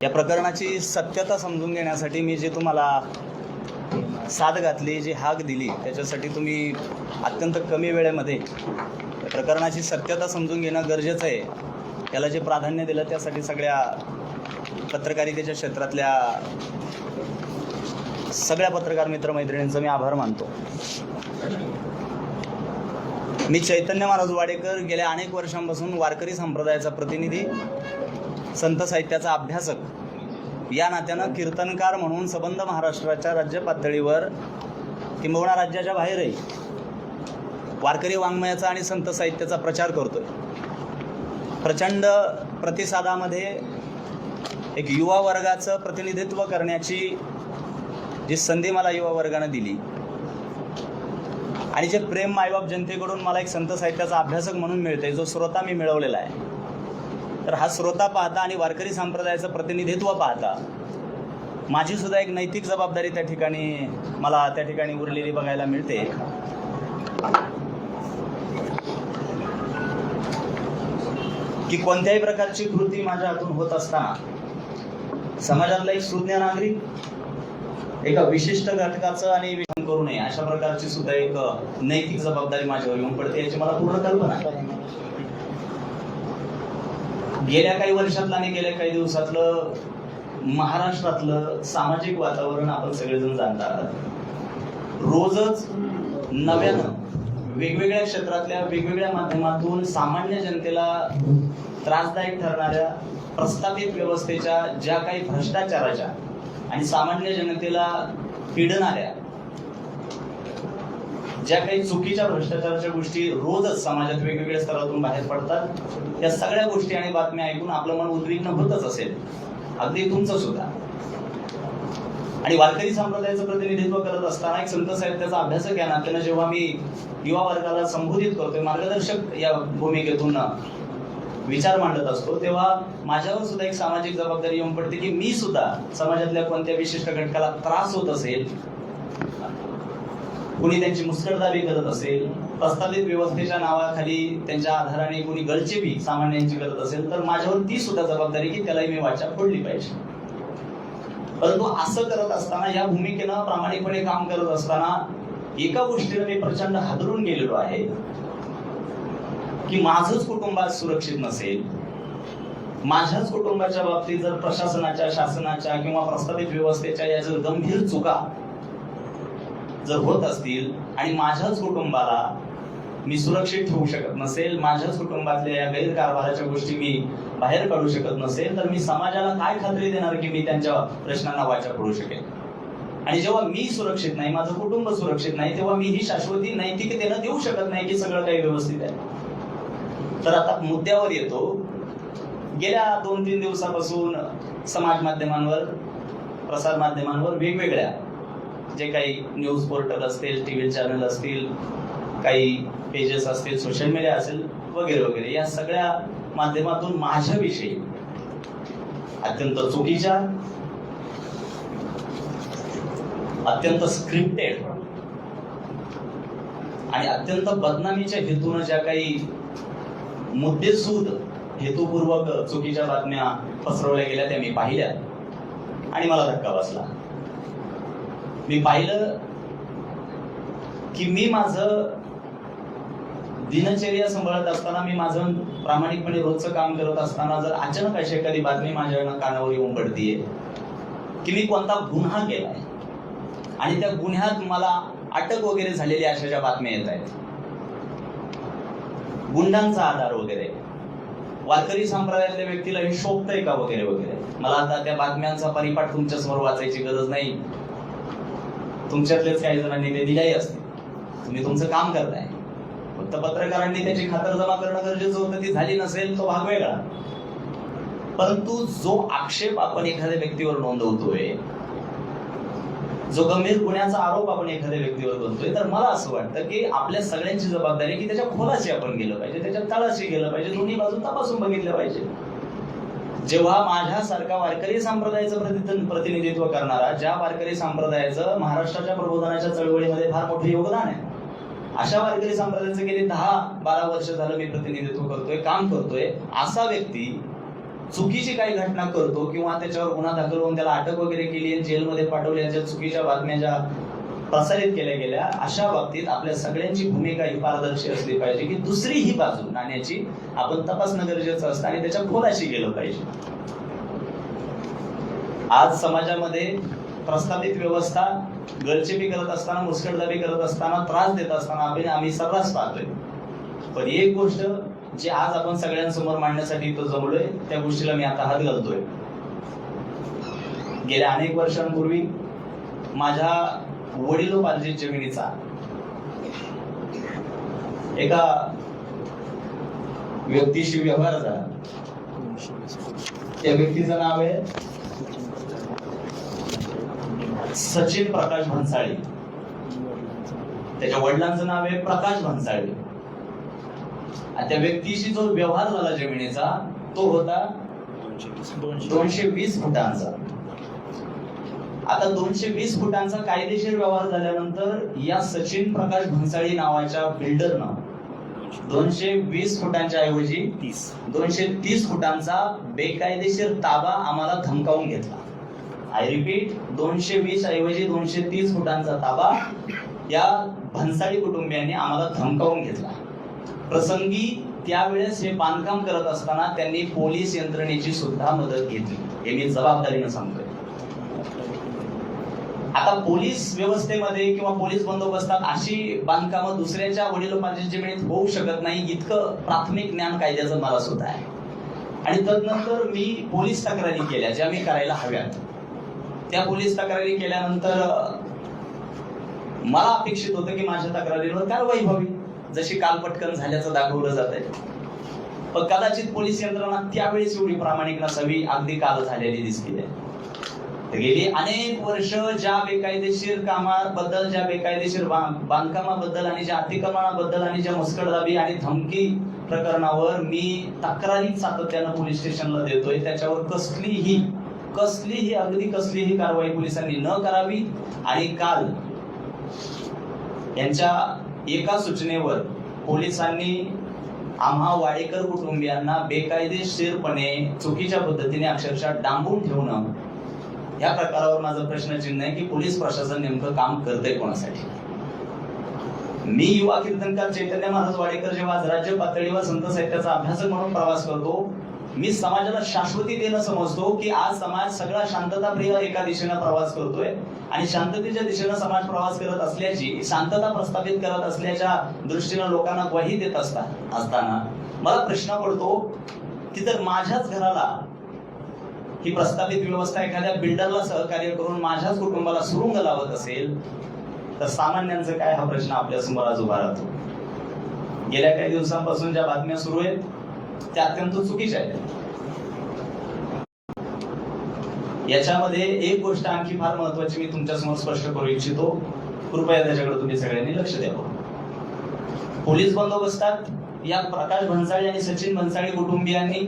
या प्रकरणाची सत्यता समजून घेण्यासाठी मी जे तुम्हाला साथ घातली जी हाक दिली त्याच्यासाठी तुम्ही अत्यंत कमी वेळेमध्ये प्रकरणाची सत्यता समजून घेणं गरजेचं आहे. त्याला जे प्राधान्य दिलं त्यासाठी सगळ्या पत्रकारितेच्या क्षेत्रातल्या सगळ्या पत्रकार मित्रमैत्रिणींचा मी आभार मानतो. मी चैतन्य महाराज वाडेकर गेल्या अनेक वर्षांपासून वारकरी संप्रदायाचा प्रतिनिधी. संत साहित्याचा अभ्यासक. या नात्यानं कीर्तनकार म्हणून सबंध महाराष्ट्राच्या राज्य पातळीवर किंबहुना राज्याच्या बाहेरही वारकरी वाङ्मयाचा आणि संत साहित्याचा प्रचार करतोय. प्रचंड प्रतिसादामध्ये एक युवा वर्गाचं प्रतिनिधित्व करण्याची जी संधी मला युवा वर्गानं दिली. आणि जे प्रेम मायबाप जनतेकडून मला एक संत साहित्याचा अभ्यासक म्हणून मिळते जो श्रोता मी मिळवलेला आहे. तर हा श्रोता पाहता आणि वारकरी संप्रदायाचं प्रतिनिधित्व पाहता माझी सुद्धा एक नैतिक जबाबदारी त्या ठिकाणी मला त्या ठिकाणी उरलेली बघायला मिळते. की कोणत्याही प्रकारची कृती माझ्या हातून होत असताना समाजातला एक सुज्ञ नागरिक एका विशिष्ट घटकाचं आणि विधान करू नये अशा प्रकारची सुद्धा एक नैतिक जबाबदारी माझ्यावर येऊन पडते याची मला पूर्ण कल्पना गेल्या काही वर्षातलं आणि गेल्या काही दिवसातलं महाराष्ट्रातलं सामाजिक वातावरण आपण सगळेजण जाणतात रोजच नव्यानं वेगवेगळ्या क्षेत्रातल्या वेगवेगळ्या माध्यमातून सामान्य जनतेला त्रासदायक ठरणाऱ्या प्रस्थापित व्यवस्थेच्या ज्या काही भ्रष्टाचाराच्या आणि सामान्य जनतेला पिडणाऱ्या ज्या काही चुकीच्या भ्रष्टाचाराच्या गोष्टी रोजच समाजात वेगवेगळ्या स्तरातून बाहेर पडतात या सगळ्या गोष्टी आणि बातम्या ऐकून आपलं मन उद्विग्न होतच असेल. अगदी तुमचं सुद्धा. आणि वारकरी संप्रदायाचं प्रतिनिधित्व करत असताना एक संत साहेब त्याचा अभ्यासक या नात्यानं जेव्हा मी युवा वर्गाला संबोधित करतोय मार्गदर्शक या भूमिकेतून विचार मांडत असतो तेव्हा माझ्यावर सुद्धा एक सामाजिक जबाबदारी येऊन पडते की मी सुद्धा समाजातल्या कोणत्या विशिष्ट घटकाला त्रास होत असेल कुणी त्यांची मुस्कटदाबी करत असेल प्रस्तावित व्यवस्थेच्या नावाखाली त्यांच्या आधाराने कुणी गळचेपी सामान्यांची करत असेल तर माझ्यावर ती सुद्धा जबाबदारी की त्यालाही मी वाचा फोडली पाहिजे. परंतु असं करत असताना या भूमिकेनं प्रामाणिकपणे काम करत असताना एका गोष्टीला मी प्रचंड हादरून गेलेलो आहे की माझंच कुटुंब सुरक्षित नसेल. माझ्याच कुटुंबाच्या बाबतीत जर प्रशासनाच्या शासनाच्या किंवा प्रस्तावित व्यवस्थेच्या या जर गंभीर चुका जर होत असतील आणि माझ्याच कुटुंबाला मी सुरक्षित ठेवू शकत नसेल माझ्याच कुटुंबातल्या या गैरकारभाराच्या गोष्टी मी बाहेर काढू शकत नसेल तर मी समाजाला काय खात्री देणार की मी त्यांच्या प्रश्नांना वाचा पडू शकेल? आणि जेव्हा मी सुरक्षित नाही माझं कुटुंब सुरक्षित नाही तेव्हा मी ही शाश्वती नैतिकतेनं देऊ शकत नाही की सगळं काही व्यवस्थित आहे? तर आता मुद्द्यावर येतो. गेल्या दोन तीन दिवसापासून समाज माध्यमांवर प्रसार माध्यमांवर वेगवेगळ्या जे काही न्यूज पोर्टल असतील टी व्ही चॅनल असतील काही पेजेस असतील सोशल मीडिया असेल वगैरे वगैरे या सगळ्या माध्यमातून माझ्याविषयी अत्यंत चुकीच्या अत्यंत स्क्रिप्टेड आणि अत्यंत बदनामीच्या हेतून ज्या काही मुद्देसूद हेतुपूर्वक चुकीच्या बातम्या पसरवल्या गेल्या त्या मी पाहिल्या आणि मला धक्का बसला. मी पाहिलं की मी माझं दिनचर्या सांभाळत असताना मी माझं प्रामाणिकपणे रोजचं काम करत असताना जर अचानक अशी एखादी बातमी माझ्या कानावर येऊन पडतीये की मी कोणता गुन्हा केलाय? आणि त्या गुन्ह्यात मला अटक वगैरे झालेली अशा ज्या बातम्या येत आहेत गुंडांचा आधार वगैरे वारकरी संप्रदायातल्या व्यक्तीला हे शोभतंय का वगैरे वगैरे? मला आता त्या बातम्यांचा परिपाठ तुमच्यासमोर वाचायची गरज नाही. तुमच्यातलेच काही जणांनी ते दिल्याही असते. तुम्ही तुमचं काम करताय. फक्त पत्रकारांनी त्याची खातर जमा करणं गरजेचं होतं ती झाली नसेल तो भाग वेगळा. परंतु जो आक्षेप आपण एखाद्या व्यक्तीवर नोंदवतोय जो गंभीर गुन्ह्याचा आरोप आपण एखाद्या व्यक्तीवर करतोय तर मला असं वाटतं की आपल्या सगळ्यांची जबाबदारी की त्याच्या खोलाशी आपण गेलं पाहिजे त्याच्या तळाशी गेलं पाहिजे दोन्ही बाजू तपासून बघितलं पाहिजे. जेव्हा माझ्यासारखा वारकरी संप्रदायाचं प्रतिनिधित्व करणारा ज्या वारकरी संप्रदायाचं महाराष्ट्राच्या प्रबोधनाच्या चळवळीमध्ये फार मोठं योगदान आहे अशा वारकरी संप्रदायाचं गेली दहा बारा वर्ष झालं मी प्रतिनिधित्व करतोय काम करतोय असा व्यक्ती चुकीची काही घटना करतो किंवा त्याच्यावर गुन्हा दाखल होऊन त्याला अटक वगैरे केली आणि जेलमध्ये पाठवली चुकीच्या बातम्या ज्या प्रसारित केल्या गेल्या अशा बाबतीत आपल्या सगळ्यांची भूमिका ही पारदर्शी असली पाहिजे की दुसरी ही बाजू नाण्याची आपण तपासणं गरजेचं असतं आणि त्याच्या खोलाशी गेलं पाहिजे. आज समाजामध्ये प्रस्थापित व्यवस्था गळचेपी करत असताना मुस्कटदाबी करत असताना त्रास देत असताना आपण आम्ही सर्रास पाहतोय. पण एक गोष्ट जी आज आपण सगळ्यांसमोर मांडण्यासाठी इथं जमलोय त्या गोष्टीला मी आता हात घालतोय. गेल्या अनेक वर्षांपूर्वी माझ्या वडिलोपार्जित जमिनीचा एका व्यक्तीशी व्यवहार झाला. त्या व्यक्तीचं नाव आहे सचिन प्रकाश भन्साळी. त्याच्या वडिलांचं नाव आहे प्रकाश भन्साळी. आणि त्या व्यक्तीशी जो व्यवहार झाला जमिनीचा तो होता दोनशे वीस फुटांचा. आता दोनशे वीस फुटांचा कायदेशीर व्यवहार झाल्यानंतर या सचिन प्रकाश भन्साळी नावाच्या बिल्डरनं दोनशे वीस फुटांच्या ऐवजी तीस. दोनशे तीस फुटांचा बेकायदेशीर ताबा आम्हाला धमकावून घेतला. आय रिपीट दोनशे वीस ऐवजी दोनशे तीस फुटांचा ताबा या भन्साळी कुटुंबियांनी आम्हाला धमकावून घेतला. प्रसंगी त्यावेळेस हे बांधकाम करत असताना त्यांनी पोलीस यंत्रणेची सुद्धा मदत घेतली. हे मी जबाबदारीनं सांगतोय. आता पोलीस व्यवस्थेमध्ये किंवा पोलीस बंदोबस्तात अशी बांधकामं दुसऱ्याच्या वडिलोपार्जित जमिनीत होऊ शकत नाही इतकं प्राथमिक ज्ञान कायद्याचं मला सुद्धा आहे. आणि तदनंतर मी पोलीस तक्रारी केल्या ज्या मी करायला हव्यात. त्या पोलीस तक्रारी केल्यानंतर मला अपेक्षित होतं की माझ्या तक्रारीवर कारवाई व्हावी जशी काल पटकन झाल्याचं दाखवलं जात आहे पण कदाचित पोलीस यंत्रणा त्यावेळेस एवढी प्रामाणिक नसावी अगदी काल झालेली दिसली आहे गेली अनेक वर्ष ज्या बेकायदेशीर कामाबद्दल ज्या बेकायदेशीर बांधकामाबद्दल आणि ज्या अतिक्रमणाबद्दल आणि ज्या मुस्कडदाबी आणि धमकी प्रकरणावर मी तक्रारी सातत्यानं पोलीस स्टेशनला देतोय. त्याच्यावर कसलीही कसलीही अगदी कसलीही कारवाई पोलिसांनी न करावी. आणि काल यांच्या एका सूचनेवर पोलिसांनी आम्हा वाडेकर कुटुंबियांना बेकायदेशीरपणे चुकीच्या पद्धतीने अक्षरशः डांबून ठेवणं या प्रकारावर माझं प्रश्नचिन्ह आहे की पोलीस प्रशासन नेमकं काम करतंय कोणासाठी? मी युवा कीर्तनकार चैतन्य महाराज वाडेकर जेव्हा आज राज्य पातळीवर संत साहित्याचा अभ्यासक म्हणून प्रवास करतो मी समाजाला शाश्वती देणं समजतो की आज समाज सगळा शांतताप्रिय एका दिशेनं प्रवास करतोय आणि शांततेच्या दिशेनं समाज प्रवास करत असल्याची शांतता प्रस्थापित करत असल्याच्या दृष्टीनं लोकांना ग्वाही देत असता असताना मला प्रश्न पडतो की जर माझ्याच घराला ही प्रस्थापित व्यवस्था एखाद्या बिल्डरला सहकार्य करून माझ्याच कुटुंबाला सुरुंग लावत असेल तर सामान्यांचं काय हा प्रश्न आपल्यासमोर आज उभा राहतो. गेल्या काही दिवसांपासून ज्या बातम्या सुरू आहेत त्या अत्यंत चुकीच्या आहेत. याच्यामध्ये एक गोष्ट आणखी फार महत्वाची मी तुमच्यासमोर स्पष्ट करू इच्छितो. कृपया त्याच्याकडे तुम्ही सगळ्यांनी लक्ष द्यावं पोलीस बंदोबस्तात या प्रकाश भन्साळी आणि सचिन भन्साळी कुटुंबियांनी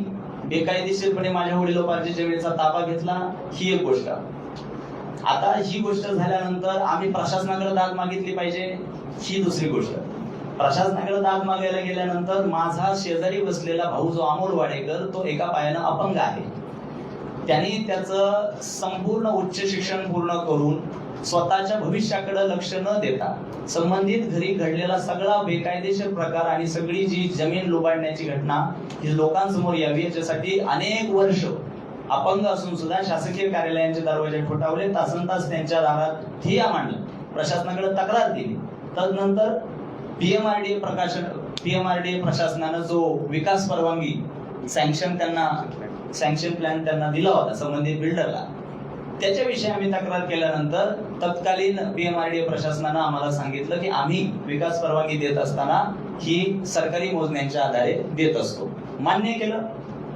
बेकायदेशीरपणे माझ्या वडिलोपार्जित जमिनीचा ताबा घेतला ही एक गोष्ट. आता ही गोष्ट झाल्यानंतर आम्ही प्रशासनाकडे दाद मागितली पाहिजे ही दुसरी गोष्ट. प्रशासनाकडे दाद मागायला गेल्यानंतर माझा शेजारी बसलेला भाऊ जो अमोल वाडेकर तो एका पायानं अपंग आहे. त्यांनी त्याचं संपूर्ण उच्च शिक्षण पूर्ण करून स्वतःच्या भविष्याकडे लक्ष न देता संबंधित घरी घडलेला सगळा बेकायदेशीर प्रकार आणि सगळी जी जमीन लुबाडण्याची घटना ही लोकांसमोर यावी याच्यासाठी अनेक वर्ष अपंग असून सुद्धा शासकीय कार्यालयांचे दरवाजे ठोठावले तासन तास त्यांच्या दारात ठिया मांडलं प्रशासनाकडे तक्रार दिली तदनंतर पीएमआरडीए प्रकाशन पीएमआरडीए प्रशासनानं जो विकास परवानगी सँक्शन त्यांना सँक्शन प्लॅन त्यांना दिला होता संबंधित बिल्डरला त्याच्याविषयी आम्ही तक्रार केल्यानंतर तत्कालीन पीएमआरडीए प्रशासनानं आम्हाला सांगितलं की आम्ही विकास परवानगी देत असताना ही सरकारी मोजण्यांच्या आधारे देत असतो. मान्य केलं.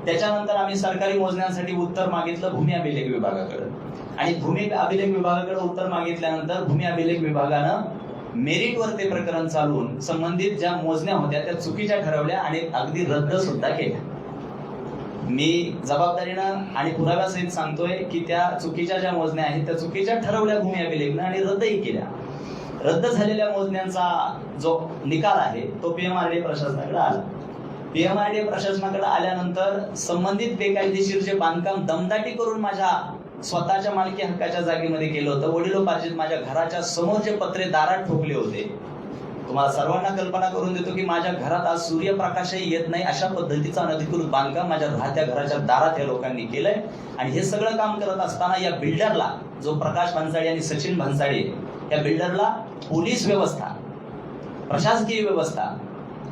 त्याच्यानंतर आम्ही सरकारी मोजण्यांसाठी उत्तर मागितलं भूमी अभिलेख विभागाकडे. आणि भूमी अभिलेख विभागाकडे उत्तर मागितल्यानंतर भूमी अभिलेख विभागानं मेरिटवर ते प्रकरण चालवून संबंधित ज्या मोजण्या होत्या त्या चुकीच्या ठरवल्या आणि अगदी रद्द सुद्धा केल्या. मी जबाबदारीनं आणि पुराव्यासहित सांगतोय की त्या चुकीच्या ज्या मोजण्या आहेत त्या चुकीच्या ठरवल्या भूमी अभिलेखनं आणि रद्दही केल्या. रद्द झालेल्या मोजण्यांचा जो निकाल आहे तो पीएमआरडी प्रशासनाकडे आला. पीएमआरडीए प्रशासनाकडे आल्यानंतर संबंधित बेकायदेशीर जे बांधकाम दमदाटी करून माझ्या स्वतःच्या मालकी हक्काच्या जागेमध्ये केलं होतं वडिलोपार्जित माझ्या घराच्या समोर जे पत्रे दारात ठोकले होते तुम्हाला सर्वांना कल्पना करून देतो की माझ्या घरात आज सूर्यप्रकाशही येत नाही अशा पद्धतीचा अनधिकृत बांधकाम माझ्या राहत्या घराच्या दारात या लोकांनी केलंय. आणि हे सगळं काम करत असताना या बिल्डरला जो प्रकाश भन्साळी आणि सचिन भन्साळी या बिल्डरला पोलीस व्यवस्था प्रशासकीय व्यवस्था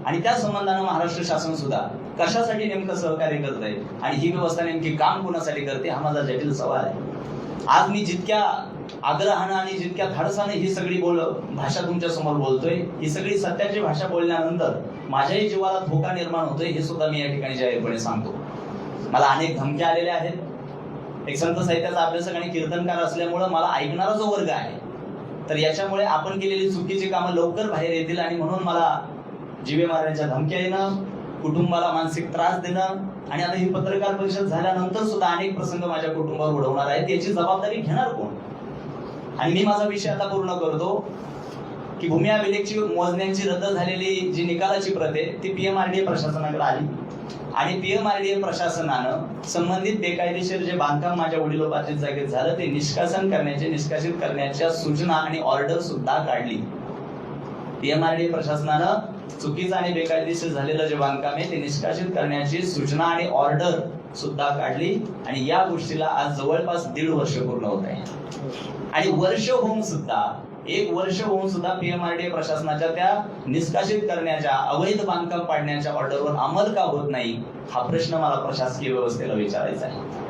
आणि त्या संबंधानं महाराष्ट्र शासन सुद्धा कशासाठी नेमकं सहकार्य करत आहे आणि ही व्यवस्था नेमकी काम कोणासाठी करते हा माझा जटिल सवाल आहे. आज मी जितक्या आग्रहानं आणि जितक्या धाडसाने ही सगळी बोल भाषा तुमच्यासमोर बोलतोय ही सगळी सत्याची भाषा बोलल्यानंतर माझ्याही जीवाला धोका निर्माण होतोय हे सुद्धा मी या ठिकाणी जाहीरपणे सांगतो. मला अनेक धमक्या आलेल्या आहेत. एक संत साहित्याचा अभ्यासक आणि कीर्तनकार असल्यामुळं मला ऐकणारा जो वर्ग आहे तर याच्यामुळे आपण केलेली चुकीची कामं लवकर बाहेर येतील आणि म्हणून मला जीवे मारण्याच्या धमक्या येणं कुटुंबाला मानसिक त्रास देणं आणि आता ही पत्रकार परिषद झाल्यानंतर सुद्धा अनेक प्रसंग माझ्या कुटुंबावर उडवणार आहेत. याची जबाबदारी घेणार कोण? आणि मी माझा विषय आता पूर्ण करतो की भूमी अभिलेखची मोजण्यांची रद्द झालेली जी निकालाची प्रत आहे ती पीएमआरडीए प्रशासनाकडे आली. आणि पीएमआरडीए प्रशासनानं संबंधित बेकायदेशीर जे बांधकाम माझ्या वडिलोपार्जित जागेत झालं ते निष्कासन करण्याचे निष्कासित करण्याच्या सूचना आणि ऑर्डर सुद्धा काढली. ए प्रशासनानं चुकीचं आणि बेकायदेशीर झालेलं जे बांधकाम आहे ते निष्कासित करण्याची सूचना आणि ऑर्डर सुद्धा काढली आणि या गोष्टीला आज जवळपास दीड वर्ष पूर्ण होत आहे. आणि वर्ष होऊन सुद्धा एक वर्ष होऊन सुद्धा पीएमआरडीए प्रशासनाच्या त्या निष्कासित करण्याच्या अवैध बांधकाम पाडण्याच्या ऑर्डरवर अंमल का होत नाही हा प्रश्न मला प्रशासकीय व्यवस्थेला विचारायचा आहे.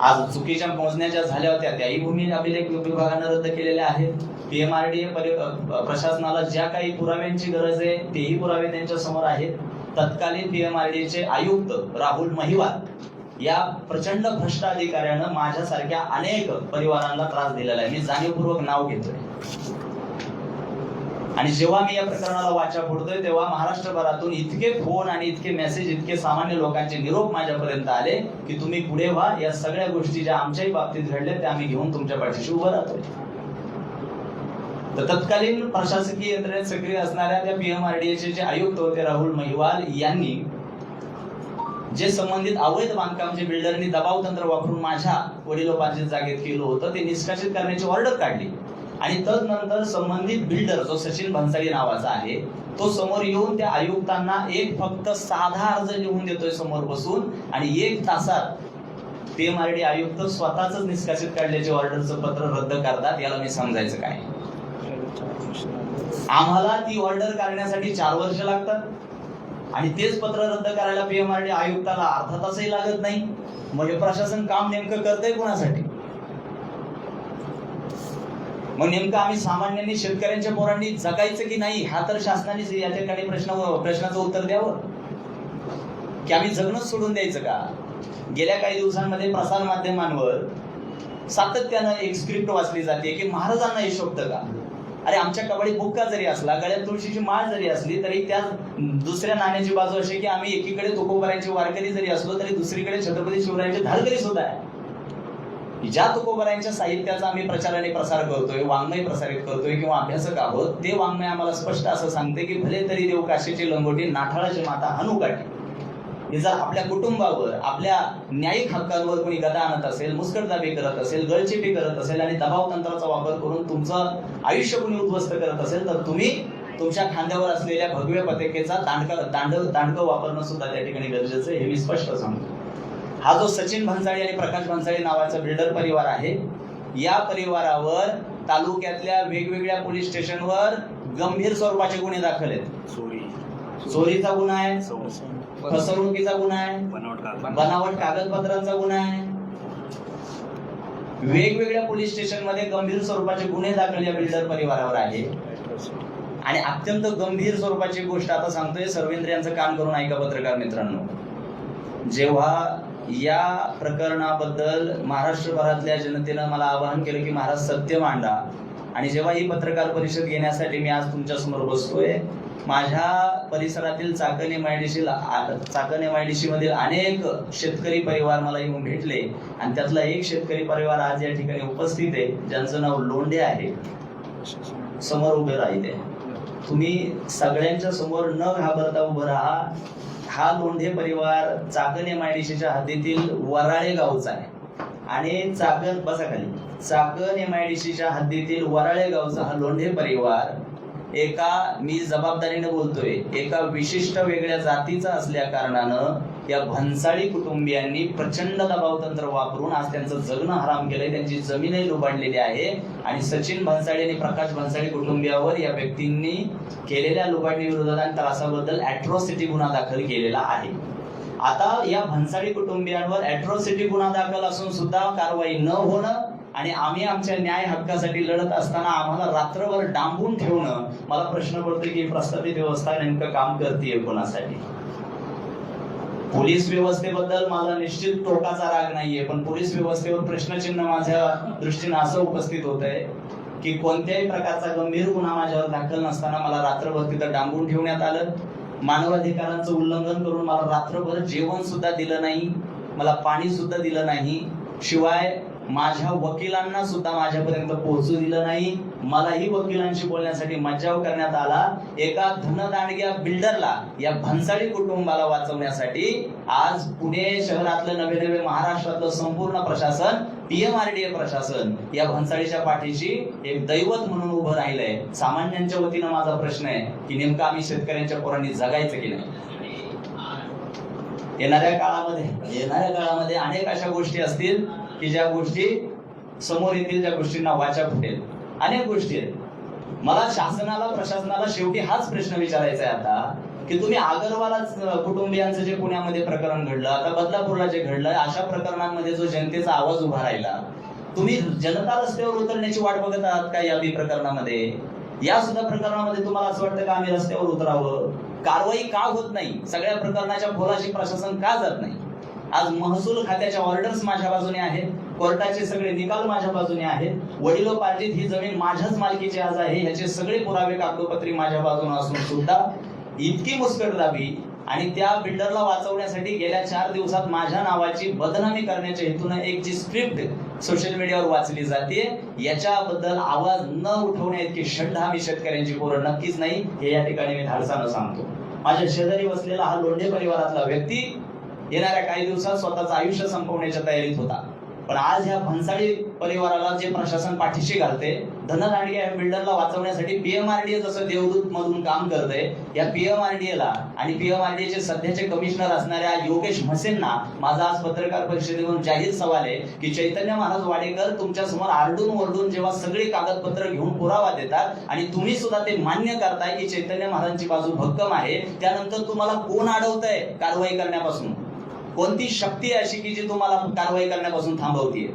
आज चुकीच्या मोजण्याच्या झाल्या होत्या त्याही भूमी अभिलेख विभागानं रद्द केलेल्या आहेत. पीएमआरडीए प्रशासनाला ज्या काही पुराव्यांची गरज आहे तेही पुरावे त्यांच्यासमोर आहेत. तत्कालीन पीएमआरडीचे आयुक्त राहुल महिवाल या प्रचंड भ्रष्ट अधिकाऱ्यानं माझ्यासारख्या अनेक परिवारांना त्रास दिलेला आहे. मी जाणीवपूर्वक नाव घेतोय. आणि जेव्हा मी या प्रकरणाला वाचा फोडतोय तेव्हा महाराष्ट्रभरातून इतके फोन आणि इतके मेसेज इतके सामान्य लोकांचे निरोप माझ्यापर्यंत आले की तुम्ही पुढे व्हा. या सगळ्या गोष्टी ज्या आमच्याही बाबतीत घडल्या त्या आम्ही घेऊन तुमच्या पाठीशी उभं राहतोय. तर तत्कालीन प्रशासकीय यंत्रणेत सक्रिय असणाऱ्या त्या पीएमआरडीएचे जे आयुक्त होते राहुल महिवाल यांनी जे संबंधित अवैध बांधकाम जे बिल्डरनी दबाव तंत्र वापरून माझ्या वडिलोपार्जित जागेत केलं होतं ते निष्कासित करण्याची ऑर्डर काढली. आणि तदनंतर संबंधित बिल्डर जो सचिन भन्साळी नावाचा आहे तो समोर येऊन त्या आयुक्तांना एक फक्त साधा अर्ज लिहून देतोय समोर बसून आणि एक तासात पीएमआरडी आयुक्त स्वतःच निष्कासित काढल्याचे ऑर्डरचं पत्र रद्द करतात याला मी समजायचं काय? आम्हाला ती ऑर्डर करण्यासाठी चार वर्ष लागतात. आणि तेच पत्र रद्द करायला पीएमआरडी आयुक्ताला अर्धा तासही लागत नाही. म्हणजे प्रशासन काम नेमकं करतंय कोणासाठी? मग नेमकं आम्ही सामान्यांनी शेतकऱ्यांच्या पोरांनी जगायचं की नाही हा तर शासनाने या ठिकाणी प्रश्न प्रश्नाचं उत्तर द्यावं. की आम्ही जगणंच सोडून द्यायचं का? गेल्या काही दिवसांमध्ये प्रसार माध्यमांवर सातत्यानं एक स्क्रिप्ट वाचली जाते की महाराजांना हे शोभतं का? अरे आमच्या कबड्डी बुक्का जरी असला गळ्यात तुळशीची माळ जरी असली तरी त्या दुसऱ्या नाण्याची बाजू अशी की आम्ही एकीकडे तुकोबरायांची वारकरी जरी असलो तरी दुसरीकडे छत्रपती शिवरायांचे धारकरी सुद्धा आहे. ज्या तुकोबरायांच्या साहित्याचा आम्ही प्रचार आणि प्रसार करतोय वाङ्मय प्रसारित करतोय किंवा अभ्यासक आहोत ते वाङ्मय आम्हाला स्पष्ट असं सांगते की भले तरी देव काशीची लंगोटी नाठाळाची माता हनुकाठी हे जर आपल्या कुटुंबावर आपल्या न्यायिक हक्कांवर कोणी गदा आणत असेल मुस्कटदाबी करत असेल गळचेपी करत असेल आणि दबाव तंत्राचा वापर करून तुमचं आयुष्य कोणी उद्ध्वस्त करत असेल तर तुम्ही तुमच्या खांद्यावर असलेल्या भगव्य पताकेचा दांडका दांड दांडकं वापरणं सुद्धा त्या ठिकाणी गरजेचं आहे हे मी स्पष्ट सांगतो. हा जो सचिन भन्साळी आणि प्रकाश भन्साळी नावाचा बिल्डर परिवार आहे या परिवारावर तालुक्यातल्या वेगवेगळ्या पोलीस स्टेशनवर गंभीर स्वरूपाचे गुन्हे दाखल आहेत. चोरी. चोरीचा गुन्हा आहे. फसवणुकीचा गुन्हा आहे. बनावट कागद. बनावट कागदपत्रांचा गुन्हा आहे. वेगवेगळ्या पोलीस स्टेशनमध्ये गंभीर स्वरूपाचे गुन्हे दाखल या बिल्डर परिवारावर आहे. आणि अत्यंत गंभीर स्वरूपाची गोष्ट आता सांगतोय सर्वेंद्रियांचं काम करून ऐका पत्रकार मित्रांनो. जेव्हा या प्रकरणाबद्दल महाराष्ट्रभरातल्या जनतेनं मला आवाहन केलं की महाराज सत्य मांडा. आणि जेव्हा ही पत्रकार परिषद घेण्यासाठी मी आज तुमच्यासमोर बसतोय माझ्या परिसरातील चाकण एमआयडीसी चाकण एमआयडीसी मधील अनेक शेतकरी परिवार मला येऊन भेटले. आणि त्यातला एक शेतकरी परिवार आज या ठिकाणी उपस्थित आहे. ज्यांचं नाव लोंढे आहे. समोर उभे राहिले. तुम्ही सगळ्यांच्या समोर न घाबरता उभं राहा. हा लोंढे परिवार चाकण मायडीशीच्या हद्दीतील वराळे गावचा आहे. आणि चाकण बसा खाली. चाकण एमआयडीसीच्या हद्दीतील वराळे गावचा हा लोंढे परिवार एका मी जबाबदारीने बोलतोय एका विशिष्ट वेगळ्या जातीचा असल्या कारणानं या भन्साळी कुटुंबियांनी प्रचंड दबाव तंत्र वापरून आज त्यांचं जगणं हराम केलंय त्यांची जमीनही लुबाडलेली आहे आणि सचिन भन्साळी आणि प्रकाश भन्साळी कुटुंबियावर या व्यक्तींनी केलेल्या लुबाडणी विरोधात आणि त्रासाबद्दल अॅट्रॉसिटी गुन्हा दाखल केलेला आहे. आता या भन्साळी कुटुंबियांवर अॅट्रॉसिटी गुन्हा दाखल असून सुद्धा कारवाई न होणं आणि आम्ही आमच्या न्याय हक्कासाठी लढत असताना आम्हाला रात्रभर डांबून ठेवणं मला प्रश्न पडतो की प्रस्थापित व्यवस्था नेमकं काम करते कोणासाठी? पोलीस व्यवस्थेबद्दल माझा निश्चित टोकाचा राग नाहीये पण पोलीस व्यवस्थेवर प्रश्नचिन्ह माझ्या दृष्टीनं असं उपस्थित होत आहे की कोणत्याही प्रकारचा गंभीर गुन्हा माझ्यावर दाखल नसताना मला रात्रभर तिथं डांबून ठेवण्यात आलं. मानवाधिकारांचं उल्लंघन करून मला रात्रभर जेवण सुद्धा दिलं नाही मला पाणी सुद्धा दिलं नाही. शिवाय माझ्या वकिलांना सुद्धा माझ्यापर्यंत पोहोचू दिलं नाही. मलाही वकिलांशी बोलण्यासाठी मज्जाव करण्यात आला. एका धनदांडग्या बिल्डरला या भन्साळी कुटुंबाला वाचवण्यासाठी आज पुणे शहरातलं नवे नवे महाराष्ट्रातलं संपूर्ण प्रशासन पीएमआरडीए प्रशासन या भन्साळीच्या पाठीशी एक दैवत म्हणून उभं राहिलंय. सामान्यांच्या वतीनं माझा प्रश्न आहे की नेमकं आम्ही शेतकऱ्यांच्या पोरांनी जगायचं की नाही? येणाऱ्या काळामध्ये येणाऱ्या काळामध्ये अनेक अशा गोष्टी असतील. की ज्या गोष्टी समोर येतील ज्या गोष्टींना वाचा फुटेल. अनेक गोष्टी आहेत. मला शासनाला प्रशासनाला शेवटी हाच प्रश्न विचारायचा आहे आता की तुम्ही आगरवाला कुटुंबियांचं जे पुण्यामध्ये प्रकरण घडलं आता बदलापूरला जे घडलं अशा प्रकरणांमध्ये जो जनतेचा आवाज उभा राहिला तुम्ही जनता रस्त्यावर उतरण्याची वाट बघत आहात का या बी प्रकरणामध्ये? या सुद्धा प्रकरणामध्ये तुम्हाला असं वाटतं का आम्ही रस्त्यावर उतरावं? कारवाई का होत नाही? सगळ्या प्रकरणाच्या खोलाशी प्रशासन का जात नाही? आज महसूल खात्याच्या ऑर्डर्स माझ्या बाजूने आहेत. कोर्टाचे सगळे निकाल माझ्या बाजूने आहेत. वडिलोपार्जित ही जमीन माझ्याच मालकीची आज आहे. ह्याचे सगळे पुरावे कागदोपत्री माझ्या बाजूने असून सुद्धा इतकी मुस्कट दाबी आणि त्या बिल्डरला वाचवण्यासाठी गेल्या चार दिवसात माझ्या नावाची बदनामी करण्याच्या हेतून एक जी स्क्रिप्ट सोशल मीडियावर वाचली जाते याच्याबद्दल आवाज न उठवण्या इतकी श्रद्धा आम्ही शेतकऱ्यांची पोरं नक्कीच नाही. हे या ठिकाणी मी धाडसानं सांगतो. माझ्या शेजारी बसलेला हा लोंढे परिवारातला व्यक्ती येणाऱ्या काही दिवसात स्वतःचं आयुष्य संपवण्याच्या तयारीत होता. पण आज ह्या भन्साळी परिवाराला जे प्रशासन पाठीशी घालते धनदांडगे या बिल्डरला वाचवण्यासाठी पीएमआरडीए जसं देवदूत मधून काम करते या पीएमआरडीए ला आणि पीएमआरडीएचे सध्याचे कमिशनर असणाऱ्या योगेश म्हसेंना माझा आज पत्रकार परिषदेवरून जाहीर सवाल आहे की चैतन्य महाराज वाडेकर तुमच्यासमोर आरडून ओरडून जेव्हा सगळी कागदपत्र घेऊन पुरावा देतात आणि तुम्ही सुद्धा ते मान्य करताय की चैतन्य महाराजांची बाजू भक्कम आहे त्यानंतर तुम्हाला कोण अडवतंय कारवाई करण्यापासून? कोणती शक्ती आहे अशी की जी तुम्हाला कारवाई करण्यापासून थांबवतीये?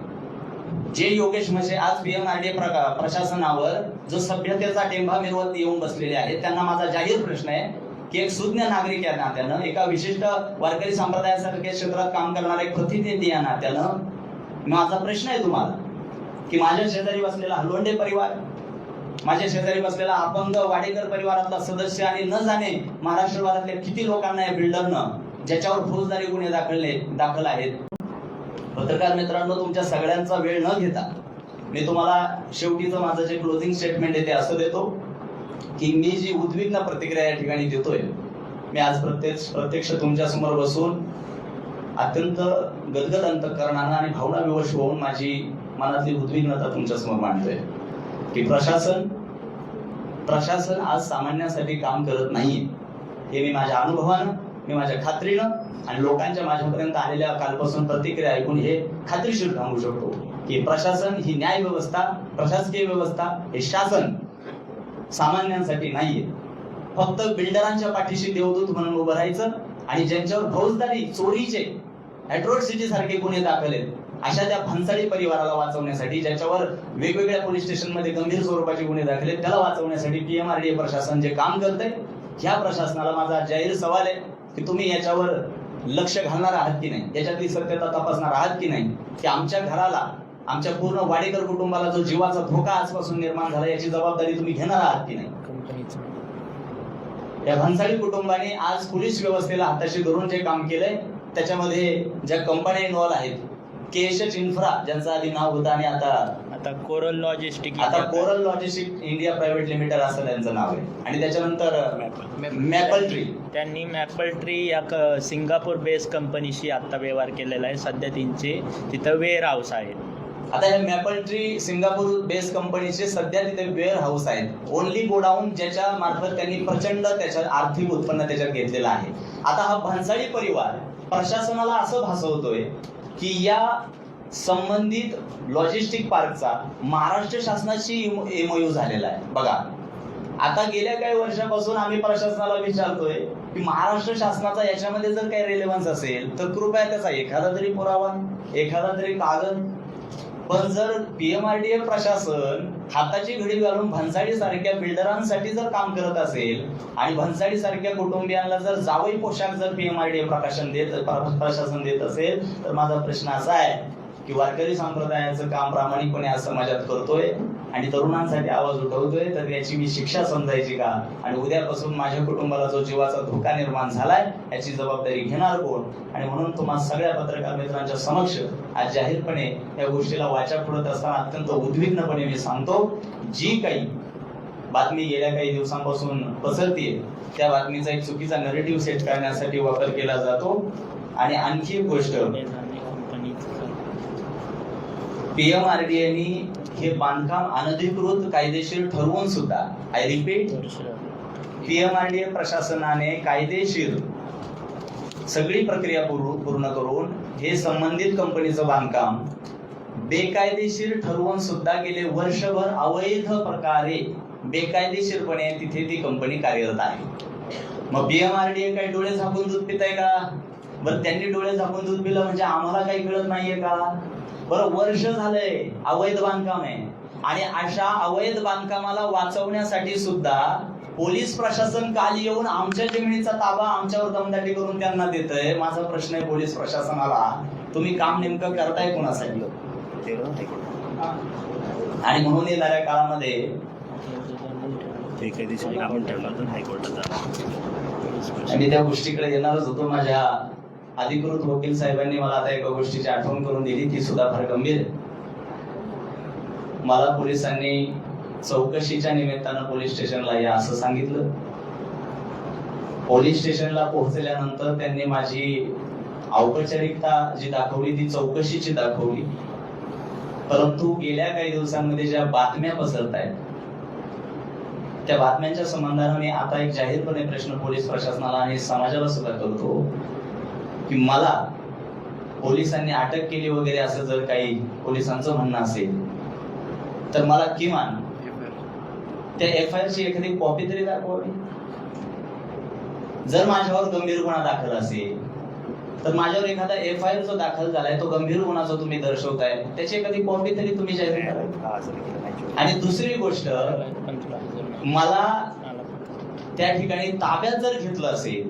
जे योगेश म्हणजे आज पीएमआरडीए प्रशासनावर जो सभ्यतेचा टेंभा मिरवत येऊन बसलेले आहेत त्यांना माझा जाहीर प्रश्न आहे की एक सुज्ञ नागरिक या नात्यानं एका विशिष्ट वारकरी संप्रदायासारख्या क्षेत्रात काम करणारा एक प्रतिनिधी या नात्यानं माझा प्रश्न आहे तुम्हाला की माझ्या शेजारी बसलेला हलवंडे परिवार माझ्या शेजारी बसलेला अपंग वाडेकर परिवारातला सदस्य आणि न जाणे महाराष्ट्रभरातल्या किती लोकांना या बिल्डरनं ज्याच्यावर फौजदारी गुन्हे दाखलले दाखल आहेत. पत्रकार मित्रांनो तुमच्या सगळ्यांचा वेळ न घेता मी तुम्हाला शेवटीचं माझं जे क्लोजिंग स्टेटमेंट आहे ते असं देतो की मी जी उद्विग्न प्रतिक्रिया या ठिकाणी देतोय मी आज प्रत्यक्ष प्रत्यक्ष तुमच्यासमोर बसून अत्यंत गदगद अंतकरणानं आणि भावना विवश होऊन माझी मनातली उद्विग्नता तुमच्यासमोर मांडतोय. की प्रशासन प्रशासन आज सामान्यासाठी काम करत नाही हे मी माझ्या अनुभवानं मी माझ्या खात्रीनं आणि लोकांच्या माझ्यापर्यंत आलेल्या कालपासून प्रतिक्रिया ऐकून हे खात्रीशीर सांगू शकतो की प्रशासन ही न्याय व्यवस्था प्रशासकीय व्यवस्था हे शासन सामान्यांसाठी नाहीये. फक्त बिल्डरांच्या पाठीशी देवदूत म्हणून उभं राहायचं आणि ज्यांच्यावर फौजदारी चोरीचे अॅट्रोसिटी सारखे गुन्हे दाखल आहेत अशा त्या भन्साळी परिवाराला वाचवण्यासाठी ज्याच्यावर वेगवेगळ्या पोलीस स्टेशनमध्ये गंभीर स्वरूपाचे गुन्हे दाखल आहेत त्याला वाचवण्यासाठी पीएमआरडीए प्रशासन जे काम करतंय ह्या प्रशासनाला माझा जाहीर सवाल आहे. की तुम्ही याच्यावर लक्ष घालणार आहात की नाही? याच्यातली सत्यता तपासणार आहात की नाही? की आमच्या घराला आमच्या पूर्ण वाडेकर कुटुंबाला जो जीवाचा धोका आजपासून निर्माण झाला याची जबाबदारी तुम्ही घेणार आहात की नाही? या भन्साळी कुटुंबाने आज पोलीस व्यवस्थेला हाताशी धरून जे काम केलंय त्याच्यामध्ये ज्या कंपन्या इन्व्हॉल्व आहेत केएसएच इन्फ्रा ज्यांचं आधी नाव होतं आणि आता आता कोरल लॉजिस्टिक आता Coral Logistic India private limited असं त्यांचं नाव आहे. आणि त्याच्यानंतर मॅपल ट्री त्यांनी मॅपल ट्री या क- सिंगापूर बेस्ड कंपनीशी आता व्यवहार केलेला आहे. सध्या त्यांचे तिथं वेअर हाऊस आहे. आता हे मॅपल ट्री सिंगापूर बेस्ड कंपनीचे सध्या तिथे वेअर हाऊस आहेत. ओनली गोडाऊन ज्याच्या मार्फत त्यांनी प्रचंड त्याच्या आर्थिक उत्पन्न त्याच्यात घेतलेलं आहे. आता हा भन्साळी परिवार प्रशासनाला असं भासवतोय की या संबंधित लॉजिस्टिक पार्कचा महाराष्ट्र शासनाशी एमओयू झालेला आहे. बघा आता गेल्या काही वर्षापासून आम्ही प्रशासनाला विचारतोय की महाराष्ट्र शासनाचा याच्यामध्ये जर काही रेलेव्हन्स असेल तर कृपया त्याचा एखादा तरी पुरावा एखादा तरी कागद. पण जर पीएमआरडीए प्रशासन हाताची घडी घालून भन्साडी सारख्या बिल्डरांसाठी जर काम करत असेल आणि भन्साडी सारख्या कुटुंबियांना जर जावई पोशाख जर पीएमआरडीए प्रकाशन देत प्रशासन देत असेल तर माझा प्रश्न असा आहे की वारकरी संप्रदायाचं काम प्रामाणिकपणे आज समाजात करतोय आणि तरुणांसाठी आवाज उठवतोय तर याची मी शिक्षा समजायची का? आणि उद्यापासून माझ्या कुटुंबाला जो जीवाचा धोका निर्माण झालाय याची जबाबदारी घेणार कोण? आणि म्हणून तुम्हा सगळ्या पत्रकार मित्रांच्या समक्ष आज जाहीरपणे या गोष्टीला वाचा फुडत असताना अत्यंत उद्विग्नपणे मी सांगतो जी काही बातमी गेल्या काही दिवसांपासून पसरतीये त्या बातमीचा एक चुकीचा नरेटिव्ह सेट करण्यासाठी वापर केला जातो. आणि आणखी एक गोष्ट पीएमआरडीएनी हे बांधकाम अनधिकृत कायदेशीर ठरवून सुद्धा आय रिपीट डी पीएमआरडीए प्रशासनाने कायदेशीर सगळी प्रक्रिया पूर्ण पूर्ण करून हे संबंधित कंपनीचं बांधकाम बेकायदेशीर ठरवून सुद्धा गेले वर्षभर अवैध प्रकारे बेकायदेशीरपणे तिथे ती कंपनी कार्यरत आहे. मग पीएमआरडीए काही डोळे झाकून दूध पिताय का? बरं त्यांनी डोळे झाकून दूध पिलं म्हणजे आम्हाला काही कळत नाहीये का? बरं वर्ष झालंय अवैध बांधकाम आहे. आणि अशा अवैध बांधकामाला वाचवण्यासाठी सुद्धा पोलीस प्रशासन काल येऊन आमच्या जमिनीचा ताबा आमच्यावर दमदाटी करून त्यांना देतंय. माझा प्रश्न आहे पोलीस प्रशासनाला तुम्ही काम नेमकं करताय कोणासाठी? आणि म्हणून येणाऱ्या काळामध्ये आपण आणि त्या गोष्टीकडे येणारच होतो माझ्या अधिकृत वकील साहेबांनी मला आता एका गोष्टीची आठवण करून दिली ती सुद्धा फार गंभीर मला पोलिसांनी चौकशीच्या निमित्तानं पोलीस स्टेशनला या असं सांगितलं. पोलीस स्टेशनला पोहोचल्यानंतर त्यांनी माझी औपचारिकता जी दाखवली ती चौकशीची दाखवली. परंतु गेल्या काही दिवसांमध्ये ज्या बातम्या पसरत आहेत त्या बातम्यांच्या संबंधाने मी आता एक जाहीरपणे प्रश्न पोलीस प्रशासनाला आणि समाजाला सुद्धा करतो. की मला पोलिसांनी अटक केली वगैरे असं जर काही पोलिसांचं म्हणणं असेल तर मला किमान त्या एफ आय आर ची एखादी कॉपी तरी दाखवावी. जर माझ्यावर गंभीर गुन्हा दाखल असेल तर माझ्यावर एखादा एफ आय आर जो दाखल झालाय तो गंभीर गुन्हा जो तुम्ही दर्शवताय त्याची एखादी कॉपी तरी तुम्ही जाहीर आणि दुसरी गोष्ट मला त्या ठिकाणी ताब्यात जर घेतलं असेल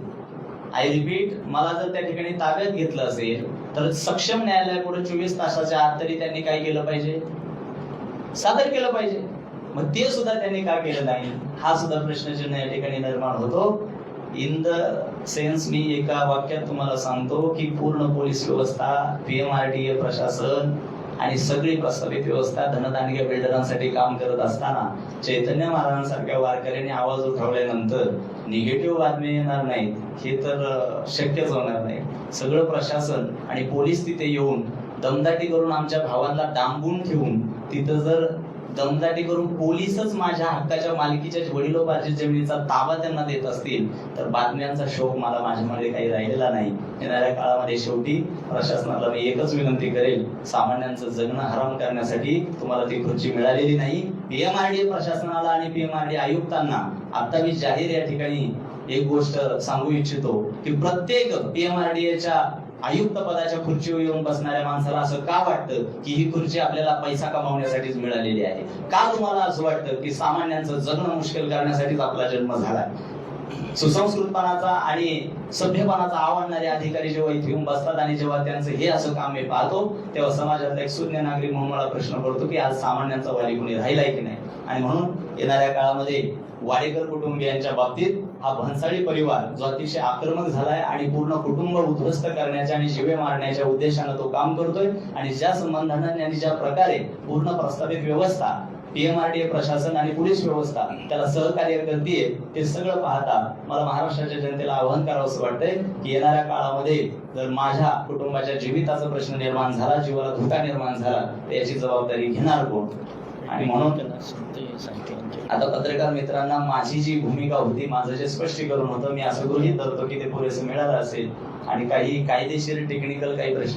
आय रिपीट मला जर त्या ठिकाणी ताब्यात घेतलं असेल तर सक्षम न्यायालयापुढे चोवीस तासाच्या आत तरी त्यांनी काय केलं पाहिजे? सादर केलं पाहिजे. मग ते सुद्धा त्यांनी का केलं नाही? हा सुद्धा प्रश्नचिन्ह या ठिकाणी निर्माण होतो. इन द सेन्स मी एका वाक्यात तुम्हाला सांगतो की पूर्ण पोलीस व्यवस्था पीएमआरटीए प्रशासन आणि सगळी प्रस्तावित व्यवस्था धनदानग्या बिल्डरांसाठी काम करत असताना चैतन्य महाराजांसारख्या वारकऱ्यांनी आवाज उठवल्यानंतर निगेटिव्ह बातमी येणार नाही हे तर शक्यच होणार नाही. सगळं प्रशासन आणि पोलीस तिथे येऊन दमदाटी करून आमच्या भावांना डांबून ठेवून तिथं जर दमदाटी करून पोलीसच माझ्या हक्काच्या मालकीच्या वडिलोपार्जित जमिनीचा ताबा त्यांना देत असतील तर बातम्यांचा शोक मला माझ्यामध्ये काही राहिलेला नाही. येणाऱ्या काळामध्ये शेवटी प्रशासनाला मी एकच विनंती करेल सामान्यांचं जगणं हराम करण्यासाठी तुम्हाला ती खुर्ची मिळालेली नाही. पीएमआरडी प्रशासनाला आणि पीएमआरडी आयुक्तांना आता मी जाहीर या ठिकाणी एक गोष्ट सांगू इच्छितो की प्रत्येक पीएमआरडीएच्या आयुक्त पदाच्या खुर्चीवर येऊन बसणाऱ्या माणसाला असं का वाटतं की ही खुर्ची आपल्याला पैसा कमावण्यासाठीच मिळालेली आहे? का तुम्हाला असं वाटतं की सामान्यांचं जगणं मुश्किल करण्यासाठीच आपला जन्म झाला? सुसंस्कृतपणाचा आणि सभ्यपणाचा आवडणारे अधिकारी जेव्हा इथे येऊन बसतात आणि जेव्हा त्यांचं हे असं काम मी पाहतो तेव्हा समाजातला एक शून्य नागरिक म्हणून मला प्रश्न पडतो की आज सामान्यांचा वाली कोणी राहिलाय की नाही? आणि म्हणून येणाऱ्या काळामध्ये वाडेकर कुटुंबियांच्या बाबतीत हा भन्साळी परिवार जो अतिशय आक्रमक झालाय आणि पूर्ण कुटुंब उद्ध्वस्त करण्याच्या आणि जीवे मारण्याच्या उद्देशानं तो काम करतोय. आणि ज्या संबंधानं आणि ज्या प्रकारे पूर्ण प्रस्तावित व्यवस्था पीएमआरडीए प्रशासन आणि पोलीस व्यवस्था त्याला सहकार्य करते ते सगळं पाहता मला महाराष्ट्राच्या जनतेला आवाहन करावं असं वाटतंय की येणाऱ्या काळामध्ये जर माझ्या कुटुंबाच्या जीविताचा प्रश्न निर्माण झाला जीवाला धोका निर्माण झाला तर याची जबाबदारी घेणार कोण? आणि म्हणून आता पत्रकार मित्रांना माझी जी भूमिका होती माझं जे स्पष्टीकरण होतं मी असं गृहीत धरतो की ते पुरेसं मिळालं असेल. आणि काही कायदेशीर टेक्निकल काही प्रश्न